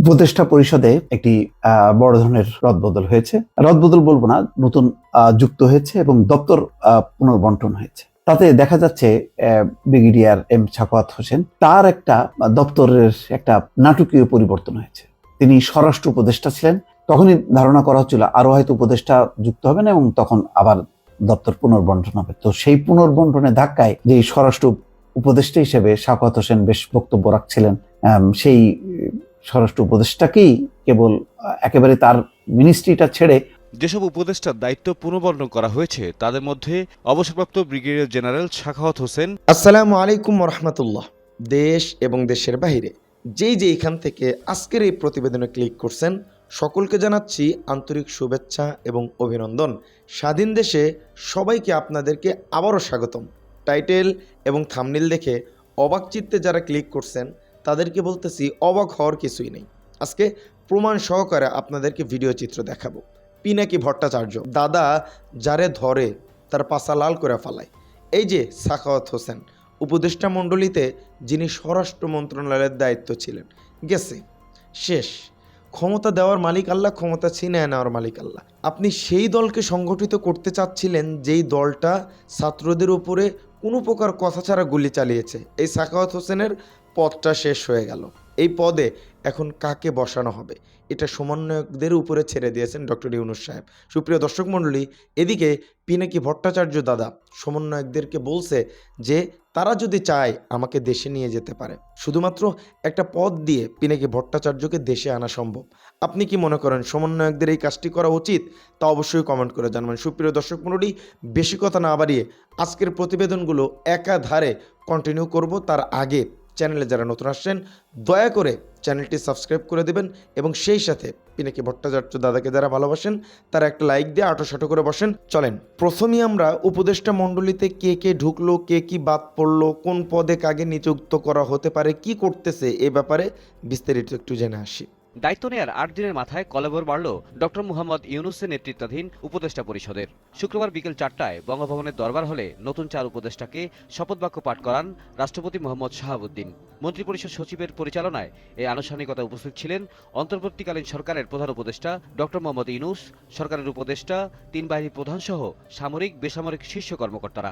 উপদেষ্টা পরিষদে একটি বড় ধরনের রদবদল হয়েছে। রদবদল বলব না, নতুন যুক্ত হয়েছে এবং দপ্তর পুনর্বন্টন হয়েছে। তাতে দেখা যাচ্ছে ব্রিগেডিয়ার এম সাখাওয়াত হোসেন, তার একটা দপ্তরের একটা নাটকীয় পরিবর্তন হয়েছে। তিনি স্বরাষ্ট্র উপদেষ্টা ছিলেন, তখনই ধারণা করা হচ্ছিল আরও হয়তো উপদেষ্টা যুক্ত হবেন এবং তখন আবার দপ্তর পুনর্বন্টন হবে। তো সেই পুনর্বন্টনের ধাক্কায় যে স্বরাষ্ট্র উপদেষ্টা হিসেবে সাখাওয়াত হোসেন বেশ বক্তব্য রাখছিলেন সেই স্বরাষ্ট্র উপদেষ্টাকেই কেবল একেবারে তার মিনিস্ট্রিটা ছেড়ে যেসব উপদেষ্টার দায়িত্ব পুনর্বর্ণন করা হয়েছে তাদের মধ্যে অবসরপ্রাপ্ত ব্রিগেডিয়ার জেনারেল শাখাওয়াত হোসেন। আসসালামু আলাইকুম রহমতুল্লাহ দেশ এবং দেশের বাইরে যেই যে এখান থেকে আজকের এই প্রতিবেদনে ক্লিক করছেন সকলকে জানাচ্ছি আন্তরিক শুভেচ্ছা এবং অভিনন্দন। স্বাধীন দেশে সবাইকে আপনাদেরকে আবারও স্বাগতম। টাইটেল এবং থামনিল দেখে অবাক চিত্তে যারা ক্লিক করছেন তাদেরকে বলতেছি, অবাক হওয়ার কিছুই নেই। আজকে প্রমাণ সহকারে আপনাদেরকে ভিডিও চিত্র দেখাবো। পিনাকি ভট্টাচার্য, দাদা যারে ধরে, তার পাশা লাল করে ফালায়। এই যে সাখাওয়াত হোসেন, উপদেষ্টা মণ্ডলীতে যিনি স্বরাষ্ট্র মন্ত্রণালয়ের দায়িত্ব ছিলেন, গেছে। শেষ। ক্ষমতা দেওয়ার মালিক আল্লাহ, ক্ষমতা ছিনিয়ে নেওয়ার মালিক আল্লাহ। আপনি সেই দলকে সংগঠিত করতে চাচ্ছিলেন যেই দলটা ছাত্রদের উপরে কোনো প্রকার কথা ছাড়া গুলি চালিয়েছে। এই সাখাওয়াত হোসেনের পদটা শেষ হয়ে গেল। এই পদে এখন কাকে বসানো হবে? এটা সমন্বয়কদের উপরে ছেড়ে দিয়েছেন ডক্টর ইউনুস সাহেব। সুপ্রিয় দর্শক মণ্ডলী, এদিকে পিনাকি ভট্টাচার্য দাদা সমন্বয়কদেরকে বলছে যে, তারা যদি চায় আমাকে দেশে নিয়ে যেতে পারে। শুধুমাত্র একটা পদ দিয়ে পিনাকি ভট্টাচার্যকে দেশে আনা সম্ভব। আপনি কি মনে করেন সমন্বয়কদের এই কাজটি করা উচিত? তা অবশ্যই কমেন্ট করে জানাবেন। সুপ্রিয় দর্শক মণ্ডলী, বেশি কথা না বাড়িয়ে আজকের প্রতিবেদনগুলো একাধারে কন্টিনিউ করব। তার আগে চ্যানেলে যারা নতুন আসছেন, দয়া করে চ্যানেলটি সাবস্ক্রাইব করে দেবেন এবং সেই সাথে পিনাকি ভট্টাচার্য দাদাকে যারা ভালোবাসেন, তারা একটা লাইক দিয়ে আটোসাটো করে বসেন। চলেন প্রথমেই আমরা উপদেষ্টা মণ্ডলীতে কে কে ঢুকলো, কে কি বাদ পড়ল, কোন পদে কাকে নিযুক্ত করা হতে পারে, কি করতেছে এ ব্যাপারে বিস্তারিত একটু জেনে আসি। দায়িত্ব নেয়ার আট দিনের মাথায় কলেবর বাড়ল ডক্টর মোহাম্মদ ইউনুসের নেতৃত্বাধীন উপদেষ্টা পরিষদের। শুক্রবার বিকেল চারটায় বঙ্গভবনের দরবার হলে নতুন চার উপদেষ্টাকে শপথ বাক্য পাঠ করান রাষ্ট্রপতি মোহাম্মদ শাহাবুদ্দিন। মন্ত্রিপরিষদ সচিবের পরিচালনায় এই আনুষ্ঠানিকতা উপস্থিত ছিলেন অন্তর্বর্তীকালীন সরকারের প্রধান উপদেষ্টা ডক্টর মোহাম্মদ ইউনুস, সরকারের উপদেষ্টা, তিন বাহিনীর প্রধান সহ সামরিক, বেসামরিক শীর্ষ কর্মকর্তারা।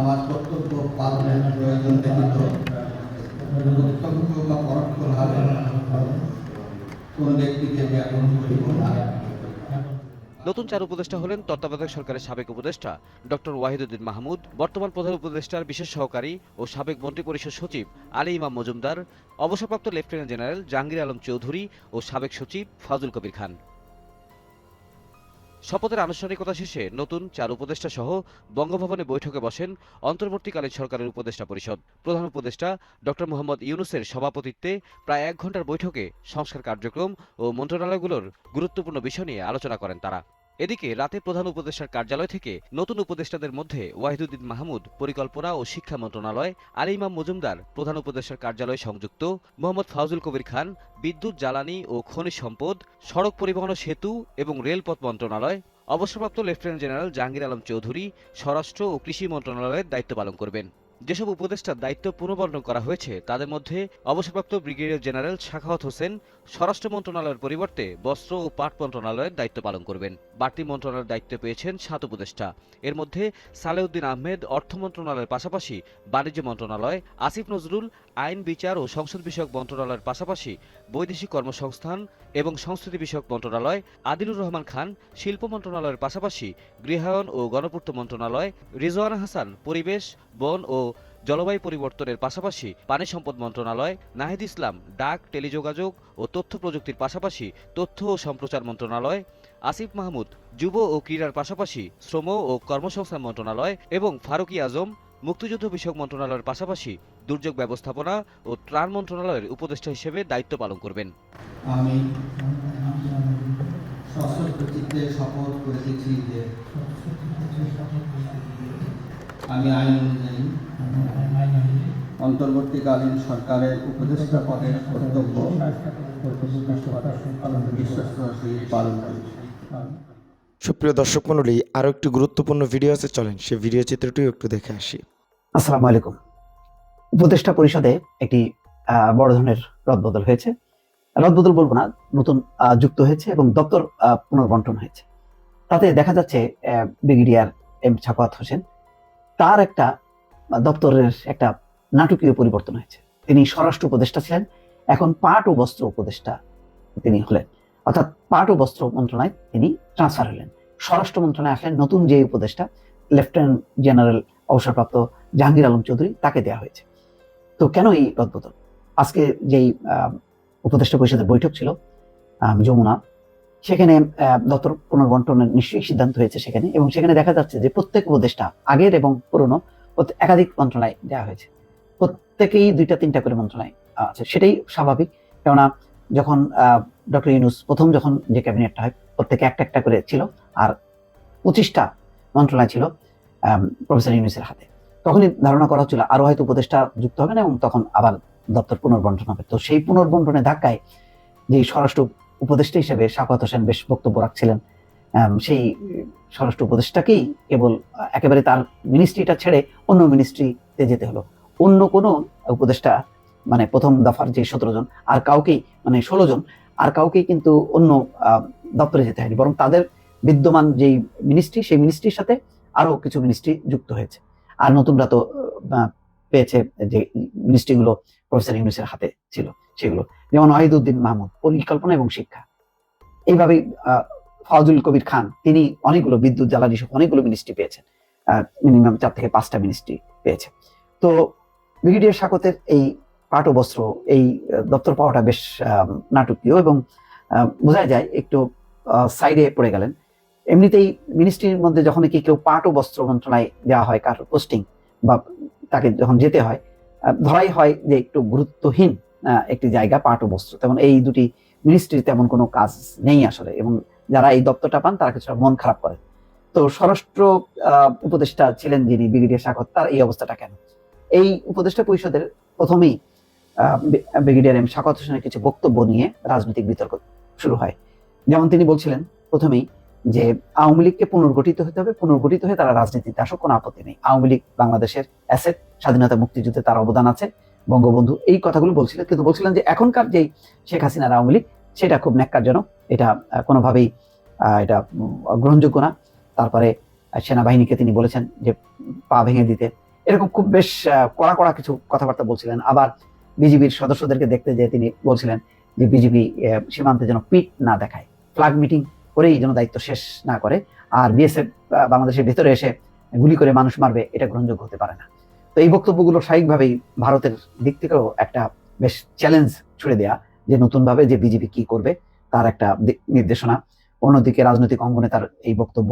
আমার কর্তব্য পালনের প্রয়োজন নতুন চার উপদেষ্টা হলেন তত্ত্বাবধায়ক সরকারের সাবেক উপদেষ্টা ডক্টর ওয়াহিদুদ্দিন মাহমুদ, বর্তমান প্রধান উপদেষ্টার বিশেষ সহকারী ও সাবেক মন্ত্রিপরিষদ সচিব আলী ইমাম মজুমদার, অবসরপ্রাপ্ত লেফটেন্যান্ট জেনারেল জাহাঙ্গীর আলম চৌধুরী ও সাবেক সচিব ফাজুল কবির খান। শপথের আনুষ্ঠানিকতা শেষে নতুন চার উপদেষ্টা সহ বঙ্গভবনে বৈঠকে বসেন অন্তর্বর্তীকালীন সরকারের উপদেষ্টা পরিষদ। প্রধান উপদেষ্টা ড মোহাম্মদ ইউনুসের সভাপতিত্বে প্রায় এক ঘণ্টার বৈঠকে সংস্কার কার্যক্রম ও মন্ত্রণালয়গুলোর গুরুত্বপূর্ণ বিষয় নিয়ে আলোচনা করেন তারা। এদিকে রাতে প্রধান উপদেষ্টার কার্যালয় থেকে নতুন উপদেষ্টাদের মধ্যে ওয়াহিদুদ্দিন মাহমুদ, পরিকল্পনা ও শিক্ষা মন্ত্রণালয় আলী ইমাম মজুমদার, প্রধান উপদেষ্টার কার্যালয় সংযুক্ত, মোহাম্মদ ফাউজুল কবির খান, বিদ্যুৎ, জ্বালানি ও খনিজ সম্পদ, সড়ক পরিবহন সেতু এবং রেলপথ মন্ত্রণালয়, অবসরপ্রাপ্ত লেফটেন্যান্ট জেনারেল জাহাঙ্গীর আলম চৌধুরী, স্বরাষ্ট্র ও কৃষি মন্ত্রণালয়ের দায়িত্ব পালন করবেন। যেসব উপদেষ্টার দায়িত্ব পুনর্বর্ণন করা হয়েছে, তাদের মধ্যে অবসরপ্রাপ্ত ব্রিগেডিয়ার জেনারেল শাখাওয়াত হোসেন স্বরাষ্ট্র মন্ত্রণালয়ের পরিবর্তে বস্ত্র ও পাট মন্ত্রণালয়ের দায়িত্ব পালন করবেন। বাড়তি মন্ত্রণালয়ের দায়িত্ব পেয়েছেন সাত উপদেষ্টা। এর মধ্যে সালেউদ্দিন আহমেদ অর্থ মন্ত্রণালয়ের পাশাপাশি বাণিজ্য মন্ত্রণালয়, আসিফ নজরুল আইন বিচার ও সংসদ বিষয়ক মন্ত্রণালয়ের পাশাপাশি বৈদেশিক কর্মসংস্থান এবং সংস্কৃতি বিষয়ক মন্ত্রণালয়, আদিলুর রহমান খান শিল্প মন্ত্রণালয়ের পাশাপাশি গৃহায়ন ও গণপূর্ত মন্ত্রণালয়, রিজওয়ানা হাসান পরিবেশ, বন ও জলবায়ু পরিবর্তনের পাশাপাশি পানি সম্পদ মন্ত্রণালয়, নাহিদ ইসলাম, ডাক, টেলিযোগাযোগ ও তথ্য প্রযুক্তির পাশাপাশি তথ্য ও সম্প্রচার মন্ত্রণালয়, আসিফ মাহমুদ, যুব ও ক্রীড়ার পাশাপাশি শ্রম ও কর্মসংস্থান মন্ত্রণালয় এবং ফারুকি আজম, মুক্তিযুদ্ধ বিষয়ক মন্ত্রণালয়ের পাশাপাশি দুর্যোগ ব্যবস্থাপনা ও ত্রাণ মন্ত্রণালয়ের উপদেষ্টা হিসেবে দায়িত্ব পালন করবেন। আমি শপথ করেছি যে আমি আইন অনুযায়ী অন্তর্বর্তীকালীন সরকারের উপদেষ্টা পদের কর্তব্য পালন করি সুপ্রিয় দর্শক মণ্ডলী আরও একটি গুরুত্বপূর্ণ ভিডিও আছে চলেন সে ভিডিও চিত্রটিও একটু দেখে আসি। আসসালামু আলাইকুম। উপদেষ্টা পরিষদে একটি আহ, বড় ধরনের রদবদল হয়েছে। রদবদল বলব না নতুন যুক্ত হয়েছে এবং দপ্তর আহ, পুনর্বন্টন হয়েছে। তাতে দেখা যাচ্ছে আহ, ব্রিগেডিয়ার এম ছাপাত হোসেন তার একটা দপ্তরের একটা নাটকীয় পরিবর্তন হয়েছে। তিনি স্বরাষ্ট্র উপদেষ্টা ছিলেন, এখন পাট ও বস্ত্র উপদেষ্টা তিনি হলেন। অর্থাৎ পাট ও বস্ত্র মন্ত্রণালয় তিনি ট্রান্সফার হলেন। স্বরাষ্ট্র মন্ত্রণালয়ে আসলেন নতুন যে উপদেষ্টা লেফটেন্যান্ট জেনারেল অবসরপ্রাপ্ত জাহাঙ্গীর আলম চৌধুরী, তাকে দেওয়া হয়েছে। তো কেন এই রদবদল আজকে যেই উপদেষ্টা পরিষদের বৈঠক ছিল যমুনা সেখানে দপ্তর পুনর্বন্টনের নিশ্চয়ই সিদ্ধান্ত হয়েছে সেখানে এবং সেখানে দেখা যাচ্ছে যে প্রত্যেক উপদেষ্টা আগের এবং পুরনো একাধিক মন্ত্রণালয় দেওয়া হয়েছে। প্রত্যেকেই দুইটা, তিনটা করে মন্ত্রণালয় আছে। সেটাই স্বাভাবিক। কেননা যখন ডক্টর ইউনুস প্রথম যখন যে ক্যাবিনেটটা হয়, প্রত্যেকে একটা একটা করে ছিল আর পঁচিশটা মন্ত্রণালয় ছিল প্রফেসর ইউনুসের হাতে। তখনই ধারণা করা হচ্ছিল আরও হয়তো উপদেষ্টা যুক্ত হবে না এবং তখন আবার দপ্তর পুনর্বন্টন হবে। তো সেই পুনর্বন্টনের ধাক্কায় যে স্বরাষ্ট্র উপদেষ্টা হিসেবে শাফাত হোসেন বেশ বক্তব্য রাখছিলেন। সেই স্বরাষ্ট্র উপদেষ্টাকেই কেবল একেবারে তার মিনিস্ট্রিটা ছেড়ে অন্য মিনিস্ট্রিতে যেতে হলো। অন্য কোনো উপদেষ্টা মানে প্রথম দফার যে সতেরো জন, আর কাউকেই মানে ষোলো জন, আর কাউকেই কিন্তু অন্য দপ্তরে যেতে হয়নি। বরং তাদের বিদ্যমান যেই মিনিস্ট্রি সেই মিনিস্ট্রির সাথে আরও কিছু মিনিস্ট্রি যুক্ত হয়েছে। আর নতুনরা তো পেয়েছে যে মিনিস্ট্রিগুলো প্রফেসর ইউনুসের হাতে ছিল সেগুলো। যেমন ওয়াহিদুদ্দিন মাহমুদ, পরিকল্পনা এবং শিক্ষা। এইভাবেই ফজল কবির খান, তিনি অনেকগুলো বিদ্যুৎ, জ্বালানি সহ অনেকগুলো মিনিস্ট্রি পেয়েছেন। মিনিমাম চার থেকে পাঁচটা মিনিস্ট্রি পেয়েছে। তো ব্রিগেডিয়ার স্বাগতের এই পাট ও বস্ত্র, এই দপ্তর পাওয়াটা বেশ নাটকীয় এবং বোঝা যায় একটু সাইডে পড়ে গেলেন। এমনিতেই মিনিস্ট্রির মধ্যে যখন কি কেউ পাট ও বস্ত্র মন্ত্রণালয় দেওয়া হয় কার পোস্টিং বা তাকে যখন যেতে হয় ধরাই হয় যে একটু গুরুত্বহীন একটি জায়গা পাট ও বস্ত্র তেমন এই দুটি মিনিস্ট্রির তেমন কোনো কাজ নেই আসলে। এবং যারা এই দপ্তরটা পান, তারা কিছুটা মন খারাপ করে। তো স্বরাষ্ট্র উপদেষ্টা ছিলেন যিনি, ব্রিগেডিয়ার স্বাগত তার এই অবস্থাটা কেন? এই উপদেষ্টা পরিষদের প্রথমেই ব্রিগেডিয়ার এম শাকত হোসেনের কিছু বক্তব্য নিয়ে রাজনৈতিক বিতর্ক শুরু হয়। যেমন তিনি বলছিলেন, প্রথমেই যে আওয়ামী লীগকে পুনর্গঠিত হতে হবে, পুনর্গঠিত হয়ে তারা রাজনীতিতে আসুক, কোনো আপত্তি নেই। আওয়ামী লীগ বাংলাদেশের অ্যাসেট স্বাধীনতা, মুক্তিযুদ্ধে তার অবদান আছে। বঙ্গবন্ধু এই কথাগুলো বলছিলেন কিন্তু বলছিলেন যে এখনকার যেই শেখ হাসিনার আওয়ামী লীগ, সেটা খুব ন্যাক্কারজনক। এটা কোনোভাবেই এটা গ্রহণযোগ্য না। তারপরে সেনাবাহিনীকে তিনি বলেছেন যে পা ভেঙে দিতে। এরকম খুব বেশ কড়া কড়া কিছু কথাবার্তা বলছিলেন। আবার বিজিবির সদস্যদেরকে দেখতে যেয়ে তিনি বলছিলেন যে বিজিবি সীমান্তে যেন পিট না দেখায়। ফ্ল্যাগ মিটিং করেই যেন দায়িত্ব শেষ না করে। আর বিএসএফ বাংলাদেশের ভেতরে এসে গুলি করে মানুষ মারবে, এটা গ্রহণযোগ্য হতে পারে না। তো এই বক্তব্যগুলো স্বাভাবিকভাবেই ভারতের দিক থেকেও একটা বেশ চ্যালেঞ্জ ছুড়ে দেয়া, যে নতুনভাবে যে বিজেপি কি করবে তার একটা নির্দেশনা। অন্যদিকে রাজনৈতিক অঙ্গনে তার এই বক্তব্য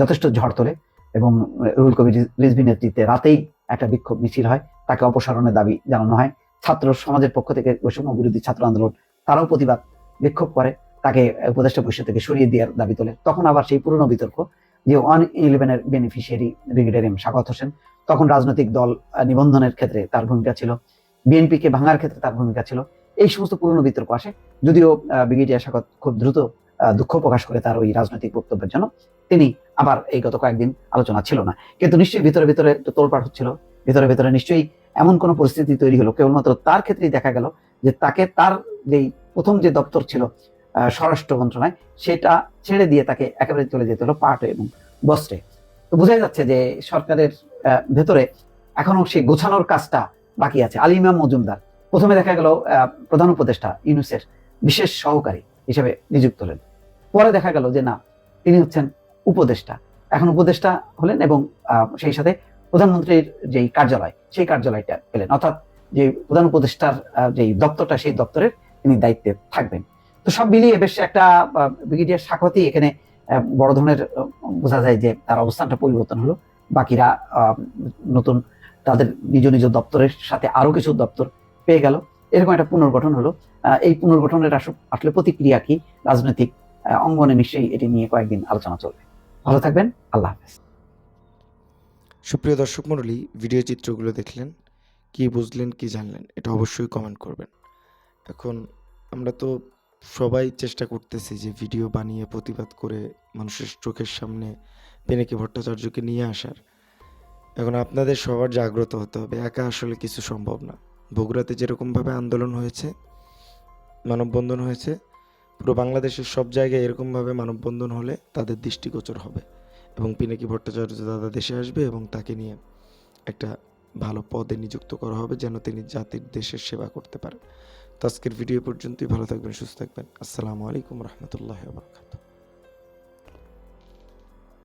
যথেষ্ট ঝড় তোলে এবং রুহুল কবির রিজভি নেতৃত্বে রাতেই একটা বিক্ষোভ মিছিল হয়। তাকে অপসারণের দাবি জানানো হয়। ছাত্র সমাজের পক্ষ থেকে বৈষম্য বিরোধী ছাত্র আন্দোলন, তারাও প্রতিবাদ বিক্ষোভ করে। তাকে উপদেষ্টা পরিষদ থেকে সরিয়ে দেওয়ার দাবি তোলে তখন আবার সেই পুরনো বিতর্ক যে ওয়ান ইলেভেনের বেনিফিশিয়ারি ব্রিগেডিয়ার এম শাকত হোসেন, তখন রাজনৈতিক দল নিবন্ধনের ক্ষেত্রে তার ভূমিকা ছিল, বিএনপিকে ভাঙার ক্ষেত্রে তার ভূমিকা ছিল, এই সমস্ত পুরনো বিতর্ক আসে। যদিও ব্রিগেডিয়ার শাকত খুব দ্রুত দুঃখ প্রকাশ করে তার ওই রাজনৈতিক বক্তব্যের জন্য, তিনি আবার এই গত কয়েকদিন আলোচনা ছিল না। কিন্তু নিশ্চয়ই ভিতরে ভিতরে তোলপাড় হচ্ছিল, ভিতরে ভিতরে নিশ্চয়ই এমন কোনো পরিস্থিতি তৈরি হলো। কেবলমাত্র তার ক্ষেত্রেই দেখা গেল যে তাকে তার যেই প্রথম যে দপ্তর ছিল স্বরাষ্ট্র মন্ত্রণালয়, সেটা ছেড়ে দিয়ে তাকে একেবারে চলে যেতে হলো পাট এবং বস্ত্রে। তো বোঝাই যাচ্ছে যে সরকারের ভেতরে এখনও সেই গোছানোর কাজটা বাকি আছে। আলিমা মজুমদার, প্রথমে দেখা গেল প্রধান উপদেষ্টা ইউনুসের বিশেষ সহকারী হিসেবে নিযুক্ত হলেন। পরে দেখা গেল যে না, তিনি হচ্ছেন উপদেষ্টা। এখন উপদেষ্টা হলেন এবং সেই সাথে প্রধানমন্ত্রীর যেই কার্যালয়, সেই কার্যালয়টা পেলেন। অর্থাৎ যে প্রধান উপদেষ্টার যেই দপ্তরটা, সেই দপ্তরের তিনি দায়িত্বে থাকবেন। তো সব মিলিয়ে বেশ একটা ব্রিগেডিয়ার শাখতি এখানে বড় ধরনের বোঝা যায় যে তার অবস্থানটা পরিবর্তন হলো। বাকিরা নতুন তাদের নিজ নিজ দপ্তরের সাথে আরও কিছু দপ্তর পেয়ে গেল। এরকম একটা পুনর্গঠন হলো। এই পুনর্গঠনের আসলে প্রতিক্রিয়া কি? রাজনৈতিক অঙ্গনে নিশ্চয়ই এটি নিয়ে কয়েকদিন আলোচনা চলবে। ভালো থাকবেন। আল্লাহ হাফেজ। সুপ্রিয় দর্শক মণ্ডলী, ভিডিও চিত্রগুলো দেখলেন, কি বুঝলেন, কি জানলেন, এটা অবশ্যই কমেন্ট করবেন। এখন আমরা তো সবাই চেষ্টা করতেছি যে ভিডিও বানিয়ে প্রতিবাদ করে মানুষের চোখের সামনে পেনেকে ভট্টাচার্যকে নিয়ে আসার। এখন আপনাদের সবার জাগ্রত হতে হবে, একা আসলে কিছু সম্ভব না। বগুড়াতে যেরকমভাবে আন্দোলন হয়েছে, মানববন্ধন হয়েছে, পুরো বাংলাদেশের সব জায়গায় এরকমভাবে মানববন্ধন হলে তাদের দৃষ্টিগোচর হবে এবং পিনাকি ভট্টাচার্য দাদা দেশে আসবে এবং তাকে নিয়ে একটা ভালো পদে নিযুক্ত করা হবে যেন তিনি জাতির দেশের সেবা করতে পারেন। আজকের ভিডিও পর্যন্তই ভালো থাকবেন সুস্থ থাকবেন। আসসালামু আলাইকুম রহমতুল্লাহ বারকাতুহ।